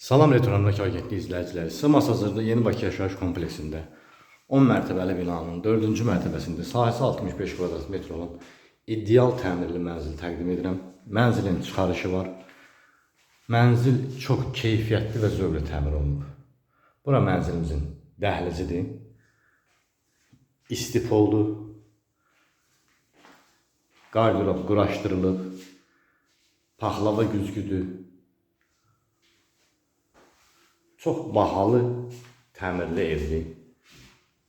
Salam Restoranındakı agentlik izləyiciləri, Sığmas hazırda Yeni Bakı yaşayış kompleksində 10 mərtəbəli binanın 4-cü mərtəbəsində sahəsi 65 kvadrat metr olan ideal təmirli mənzil təqdim edirəm. Mənzilin çıxarışı var. Mənzil çox keyfiyyətli və zövqlə təmir olunub. Bura mənzilimizin dəhlizidir. İstipoldur. Qardirob quraşdırılıb. Paxlava güzgüdür. Çox bahalı təmirli evdir.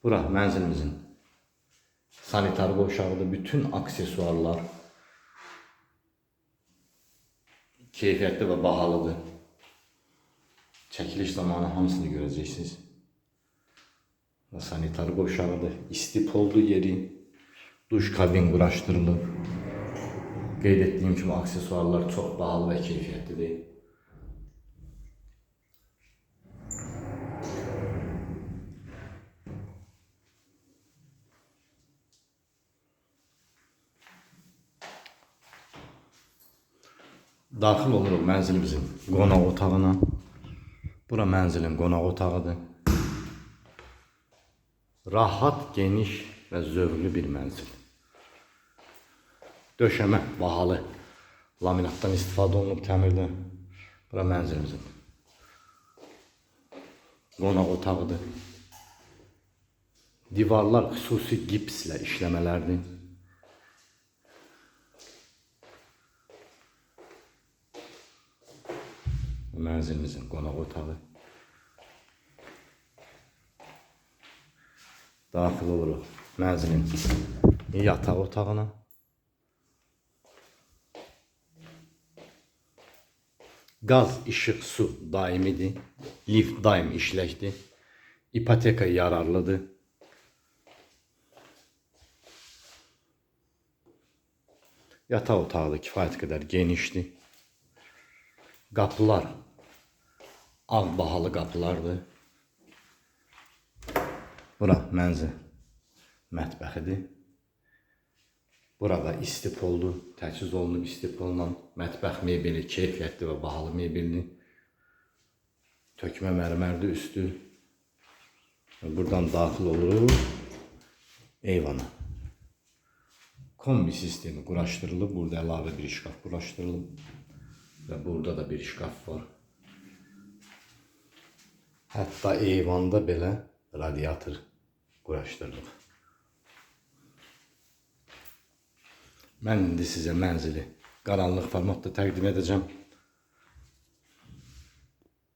Bura mənzilimizin sanitar qovşağıdır. Bütün aksesuarlar keyfiyyətli və bahalıdır. Çəkiliş zamanı hamısını görəcəksiniz. Və sanitar qovşağıdır. İstipoldu yeri. Duş kabin quraşdırılıb. Qeyd etdiyim kimi aksesuarlar çox bahalı və keyfiyyətlidir. Daxil oluruq mənzilimizin qonaq otağına. Bura mənzilin qonaq otağıdır. Rahat, geniş və zövqlü bir mənzil. Döşəmə bahalı laminatdan istifadə olunub təmirdə. Bura mənzilimizin qonaq otağıdır. Divarlar xüsusi gipslə işləmələrdir. Mənzilimizin qonaq otağı. Daxil oluruq mənzilin yataq otağına. Qaz, işıq, su daimidir. Lift daim işləkdir. İpoteka yararlıdır. Yataq otağı da kifayət qədər genişdir. Qapılar ağ bahalı qapılardır. Bura mənzil mətbəxidir. Burada istipollu, təchiz olunub istipolla mətbəx mebeli keyfiyyətli və bahalı mebeldir. Tökmə mərmərli üstü. Buradan daxil oluruq eyvana. Kombi sistemi quraşdırılıb, burada əlavə bir şkaf quraşdırılıb. Və burada da bir şkaf var. Hətta eyvanda belə radiator quraşdırılıb. Mən indi sizə mənzili qaranlıq formatda təqdim edəcəm.